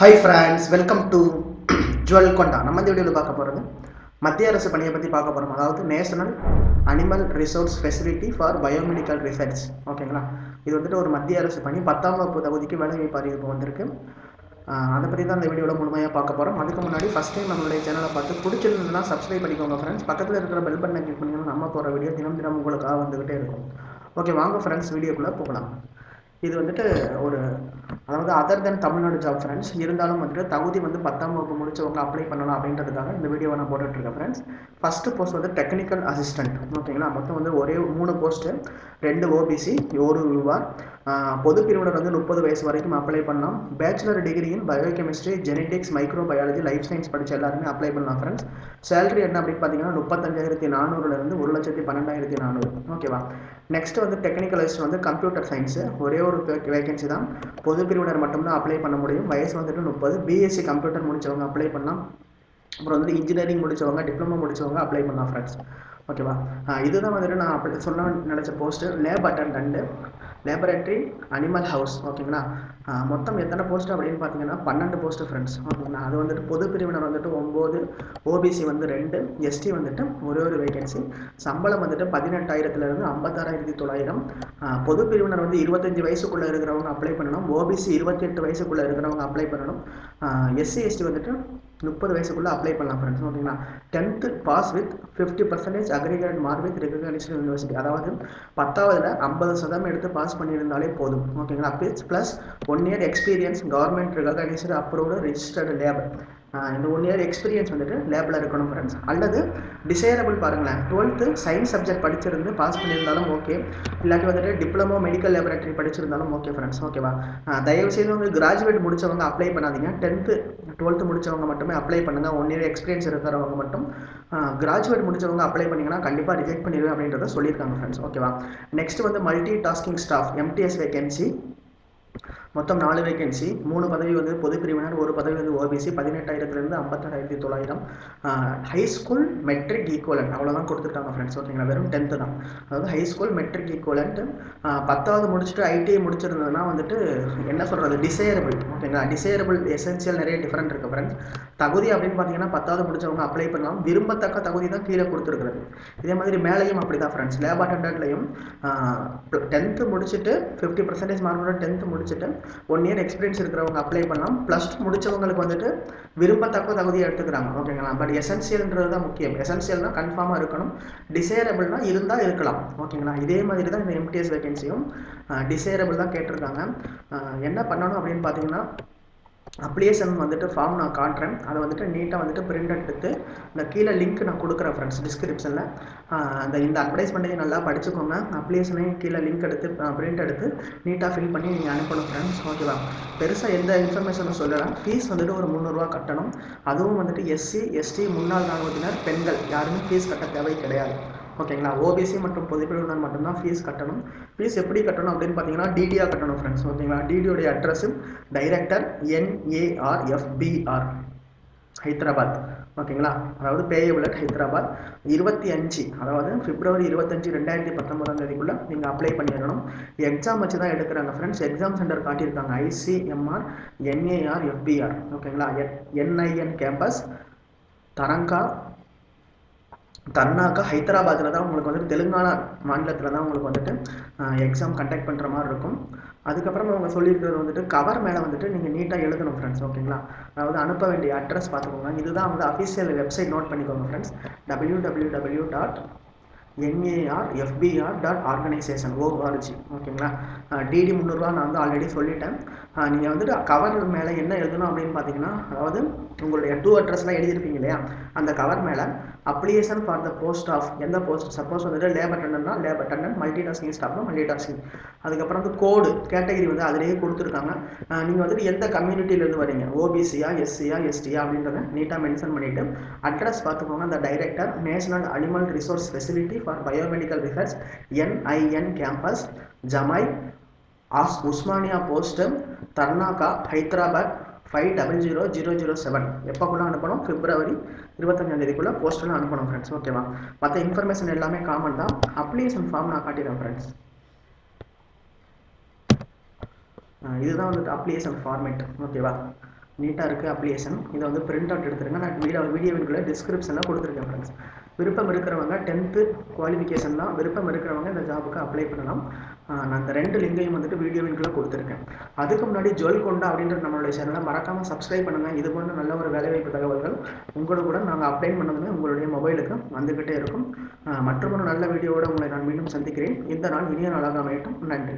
Hi friends welcome to jewel கொண்டா நம்ம இந்த வீடியோவில் பார்க்க போகிறது மத்திய அரசு பணியை பற்றி பார்க்க போகிறோம் அதாவது national animal resource facility for biomedical research ஓகேங்களா? இது வந்துட்டு ஒரு மத்திய அரசு பணி. பத்தாம் வகுப்பு தகுதிக்கு வேலைவாய்ப்பு அறிவிப்பு வந்திருக்கு. அதை பற்றி தான் இந்த வீடியோவில் முழுமையாக பார்க்க போகிறோம் அதுக்கு முன்னாடி ஃபஸ்ட் டைம் நம்மளுடைய சேனலை பார்த்து பிடிச்சிருந்ததுன்னா சப்ஸ்கிரைப் பண்ணிக்கோங்க ஃப்ரெண்ட்ஸ் பக்கத்தில் இருக்கிற பெல் பட்டனை கிளிக் பண்ணிங்கன்னா நம்ம போகிற வீடியோ தினம் தினம் உங்களுக்காக வந்துக்கிட்டே இருக்கும். ஓகே வாங்க ஃப்ரெண்ட்ஸ் வீடியோக்குள்ளே போகலாம். இது வந்துட்டு ஒரு other then Tamil Nadu job friends இருந்தாலும் வந்துட்டு தகுதி வந்து பத்தாம் வகுப்பு முடிச்சவங்க அப்ளை பண்ணலாம் அப்படின்றதுக்காக இந்த வீடியோவை நான் போட்டுட்ருக்கேன் ஃப்ரெண்ட்ஸ் ஃபர்ஸ்ட் போஸ்ட் வந்து டெக்னிக்கல் அசிஸ்டன்ட் ஓகேங்களா மொத்தம் வந்து ஒரே மூணு போஸ்ட்டு ரெண்டு ஓபிசி ஒரு யூஆர் பொது பிரிவினர் வந்து முப்பது வயசு வரைக்கும் அப்ளை பண்ணலாம். Bachelor டிகிரியின் biochemistry genetics microbiology life science படித்த எல்லாருமே அப்ளை பண்ணலாம் ஃப்ரெண்ட்ஸ் சேலரி என்ன அப்படின்னு பார்த்தீங்கன்னா முப்பத்தஞ்சாயிரத்தி நானூறுலேருந்து ஒரு லட்சத்தி பன்னெண்டாயிரத்தி நானூறு. ஓகேவா நெக்ஸ்ட் வந்து டெக்னிக்கலிஸ்ட் வந்து கம்ப்யூட்டர் சயின்ஸு ஒரே ஒரு வேகன்சி தான். பொது பிரிவினர் மட்டும்தான் அப்ளை பண்ண முடியும். வயசு வந்துட்டு முப்பது. பிஎஸ்சி கம்ப்யூட்டர் முடிச்சவங்க அப்ளை பண்ணலாம். அப்புறம் வந்து இன்ஜினியரிங் முடிச்சவங்க டிப்ளமோ முடிச்சவங்க அப்ளை பண்ணலாம் ஃப்ரெண்ட்ஸ் ஓகேவா இதுதான் வந்துட்டு நான் அப்படி சொல்ல நினச்ச post lab attendant laboratory animal house ஓகேங்களா மொத்தம் எத்தனை போஸ்ட் அப்படின்னு பார்த்தீங்கன்னா பன்னெண்டு போஸ்ட் ஃப்ரெண்ட்ஸ் ஓகேங்களா அது வந்துட்டு பொது பிரிவினர் வந்துட்டு ஒம்பது ஓபிசி வந்து ரெண்டு எஸ்டி வந்துட்டு ஒரே ஒரு வேகன்சி சம்பளம் வந்துட்டு பதினெட்டாயிரத்துலேருந்து ஐம்பத்தாறாயிரத்தி தொள்ளாயிரம். பொது பிரிவினர் வந்து இருபத்தஞ்சி வயசுக்குள்ளே இருக்கிறவங்க அப்ளை பண்ணணும். ஓபிசி இருபத்தெட்டு வயசுக்குள்ளே இருக்கிறவங்க அப்ளை பண்ணணும். எஸ்சி எஸ்டி வந்துட்டு முப்பது வயசுக்குள்ளே அப்ளை பண்ணலாம் ஃப்ரெண்ட்ஸ் ஓகேங்களா? Tenth pass with fifty percentage aggregate mark with recognised university அதாவது பத்தாவதுல ஐம்பது சதவீதம் எடுத்து பாஸ் பண்ணியிருந்தாலே போதும். ஓகேங்களா? Plus one year experience government recognised approved registered labour இந்த ஒன் இயர் எக்ஸ்பீரியன்ஸ் வந்துட்டு லேபில் இருக்கணும் ஃப்ரெண்ட்ஸ் அல்லது டிசைரபிள் பாருங்களேன். டுவெல்த்து சயின்ஸ் சப்ஜெக்ட் படிச்சிருந்து பாஸ் பண்ணியிருந்தாலும் ஓகே இல்லாட்டி வந்துட்டு டிப்ளமோ மெடிக்கல் லேபரேட்டரி படிச்சிருந்தாலும் ஓகே ஃப்ரெண்ட்ஸ் ஓகேவா தயவு செய்து வந்து கிராஜுவேட் முடித்தவங்க அப்ளை பண்ணாதீங்க. டென்த்து டுவெல்த்து முடித்தவங்க மட்டுமே அப்ளை பண்ணுங்க. ஒன் இயர் எக்ஸ்பீரியன்ஸ் இருக்கிறவங்க மட்டும் கிராஜுவேட் முடிச்சவங்க அப்ளை பண்ணிங்கன்னா கண்டிப்பாக ரிஜெக்ட் பண்ணிடுவேன் அப்படின்றத சொல்லியிருக்காங்க ஃப்ரெண்ட்ஸ் ஓகேவா நெக்ஸ்ட் வந்து multi tasking staff MTS vacancy மொத்தம் நாலு வேகன்சி மூணு பதவி வந்து பொது பிரிவினர் ஒரு பதவி வந்து ஓபிசி பதினெட்டாயிரத்துலேருந்து ஐம்பத்தாறாயிரத்தி தொள்ளாயிரம் ஹை ஸ்கூல் மெட்ரிக் ஈக்குவலண்ட் அவ்வளோதான் கொடுத்துருக்காங்க ஃப்ரெண்ட்ஸ் ஓகேங்களா? வெறும் டென்த்து தான். அதாவது ஹை ஸ்கூல் மெட்ரிக் ஈக்குவலண்ட் பத்தாவது முடிச்சுட்டு ஐடிஐ முடிச்சிருந்ததுன்னா வந்துட்டு என்ன சொல்கிறது டிசைரபிள் ஓகேங்களா? டிசைரபிள் எசென்சியல் நிறைய டிஃப்ரெண்ட் இருக்குது ஃப்ரெண்ட்ஸ் தகுதி அப்படின்னு பார்த்தீங்கன்னா பத்தாவது முடிச்சவங்க அப்ளை பண்ணலாம். விரும்பத்தக்க தகுதி தான் கீழே கொடுத்துருக்குறது. இதே மாதிரி மேலேயும் அப்படி தான் ஃப்ரெண்ட்ஸ் லேப் அட்டண்டன்ட்லையும் டென்த்து முடிச்சுட்டு ஃபிஃப்டி பர்சன்டேஜ் மார்க்கோட டென்த்து முடிச்சுட்டு ஒன் இயர் எக்ஸ்பீரியன்ஸ் இருக்கிறவங்க அப்ளை பண்ணலாம். ப்ளஸ் டூ முடிச்சவங்களுக்கு வந்துட்டு விரும்பத்தக்க தகுதியை எடுத்துக்கிறாங்க. ஓகேங்களா பட் எசென்சியல்ன்றது தான் முக்கியம். எசென்சியல்னா கன்ஃபார்மாக இருக்கணும். டிசைரபிள்னா இருந்தால் இருக்கலாம். ஓகேங்களா இதே மாதிரி தான் இந்த எம்டிஎஸ் வேகன்சியும் டிசைரபிள் தான் கேட்டிருக்காங்க. என்ன பண்ணணும் அப்படின்னு பார்த்தீங்கன்னா அப்ளிகேஷன் வந்துட்டு ஃபார்ம் நான் காட்டுறேன். அதை வந்துட்டு நீட்டாக வந்துட்டு பிரிண்ட் எடுத்து இந்த கீழே லிங்க் நான் கொடுக்குறேன் ஃப்ரெண்ட்ஸ் டிஸ்கிரிப்ஷனில் அந்த இந்த அட்வர்டைஸ்மெண்ட்டையும் நல்லா படிச்சுக்கோங்க. அப்ளிகேஷனையும் கீழே லிங்க் எடுத்து பிரிண்ட் எடுத்து நீட்டாக ஃபில் பண்ணி நீங்கள் அனுப்பணும் ஃப்ரெண்ட்ஸ் ஓகேவா பெருசாக எந்த இன்ஃபர்மேஷனும் சொல்லலாம் ஃபீஸ் வந்துட்டு ஒரு முந்நூறுரூவா கட்டணும். அதுவும் வந்துட்டு எஸ்சி எஸ்டி முன்னாள் ராணுவத்தினர் பெண்கள். யாருமே ஃபீஸ் கட்ட தேவை கிடையாது. ஓகேங்களா? ஓபிசி மற்றும் பொதுப்பிரிவினர் மட்டும்தான் ஃபீஸ் கட்டணும். ஃபீஸ் எப்படி கட்டணும் அப்படின்னு பார்த்தீங்கன்னா டிடியாக கட்டணும் ஃப்ரெண்ட்ஸ் ஓகேங்களா? டிடியோடைய அட்ரஸும் டைரக்டர் என்ஏஆர்எஃபிஆர் ஹைதராபாத். ஓகேங்களா? அதாவது பேயபிள் அட் ஹைதராபாத். இருபத்தி அஞ்சு அதாவது பிப்ரவரி இருபத்தஞ்சு ரெண்டாயிரத்தி பத்தொன்பதாம் தேதிக்குள்ளே நீங்கள் அப்ளை பண்ணிடணும். எக்ஸாம் வச்சு தான் எடுக்கிறாங்க ஃப்ரெண்ட்ஸ் எக்ஸாம் சென்டர் காட்டியிருக்காங்க. ஐசிஎம்ஆர் என்ஏஆர் எஃபிஆர் ஓகேங்களா? என்ஐஎன் கேம்பஸ் தரங்கா தர்னாக்கா ஹைதராபாத்தில் தான் உங்களுக்கு வந்துட்டு தெலுங்கானா மாநிலத்தில் தான் உங்களுக்கு வந்துட்டு எக்ஸாம் கண்டக்ட் பண்ணுற மாதிரி இருக்கும். அதுக்கப்புறம் அவங்க சொல்லியிருக்கிறது வந்துட்டு கவர் மேலே வந்துட்டு நீங்கள் நீட்டாக எழுதணும் ஃப்ரெண்ட்ஸ் ஓகேங்களா அதாவது அனுப்ப வேண்டிய அட்ரஸ் பார்த்துக்கோங்க. இதுதான் வந்து அஃபிஷியல் வெப்சைட் நோட் பண்ணிக்கோங்க friends W W W dot NAR FBR dot organisation ORG ஓகேங்களா டிடி முந்நூறுரூவா நான் வந்து ஆல்ரெடி சொல்லிட்டேன். நீங்கள் வந்துட்டு கவர் மேலே என்ன எழுதணும் அப்படின்னு பார்த்தீங்கன்னா அதாவது உங்களுடைய டூ அட்ரஸ்லாம் எழுதியிருப்பீங்க இல்லையா? அந்த கவர் மேலே application for the post of எந்த போஸ்ட் சப்போஸ் வந்துட்டு லேபர் அட்டண்டன்னா லேபர் அட்டண்டன்ட் மல்டி டாஸ்கிங் ஸ்டாஃப்னா மல்டி டாஸ்கிங் அதுக்கப்புறம் வந்து கோடு கேட்டகரி வந்து அதிலேயே கொடுத்துருக்காங்க. நீங்கள் வந்துட்டு எந்த கம்யூனிட்டியிலேருந்து வரீங்க ஓபிசியா எஸ்சியா எஸ்டியா அப்படின்றத நீட்டாக மென்ஷன் பண்ணிவிட்டு அட்ரஸ் பார்த்துக்கோங்க. அந்த director national animal resource facility for biomedical research NIN campus Jamai as Osmania post Tarnaka Hyderabad five double zero zero zero seven எப்போக்குள்ளே அனுப்பணும்? பிப்ரவரி இருபத்தஞ்சாந்தேதிக்குள்ளே போஸ்ட்டில் அனுப்பணும் ஃப்ரெண்ட்ஸ் ஓகேவா மற்ற இன்ஃபர்மேஷன் எல்லாமே காமன் தான். அப்ளிகேஷன் ஃபார்ம் நான் காட்டிடுறேன் ஃப்ரெண்ட்ஸ் இதுதான் வந்துட்டு அப்ளிகேஷன் ஃபார்மேட் ஓகேவா நீட்டாக இருக்குது அப்ளிகேஷன் இதை வந்து பிரிண்ட் அவுட் எடுத்துருங்க. நான் வீடியோ வீடியோவின்குள்ளே டிஸ்கிரிப்ஷனில் கொடுத்துருக்கேன் ஃப்ரெண்ட்ஸ் விருப்பம் இருக்கிறவங்க டென்த்து குவாலிஃபிகேஷன் தான். விருப்பம் இருக்கிறவங்க இந்த ஜாபுக்கு அப்ளை பண்ணலாம். நான் இந்த ரெண்டு லிங்கையும் வந்துட்டு வீடியோவின்குள்ளே கொடுத்துருக்கேன். அதுக்கு முன்னாடி ஜுவல் கொண்டா அப்படின்ற நம்மளுடைய சேனலை மறக்காமல் சப்ஸ்கிரைப் பண்ணுங்கள் இது போன்ற நல்ல ஒரு வேலைவாய்ப்பு தகவல்கள் உங்களோட நாங்கள் அப்டேட் பண்ணதுமே உங்களுடைய மொபைலுக்கு வந்துக்கிட்டே இருக்கும். மற்றொரு நல்ல வீடியோவோட உங்களை நான் மீண்டும் சந்திக்கிறேன். இந்த நாள் இனிய நாளாக அமையட்டும். நன்றி.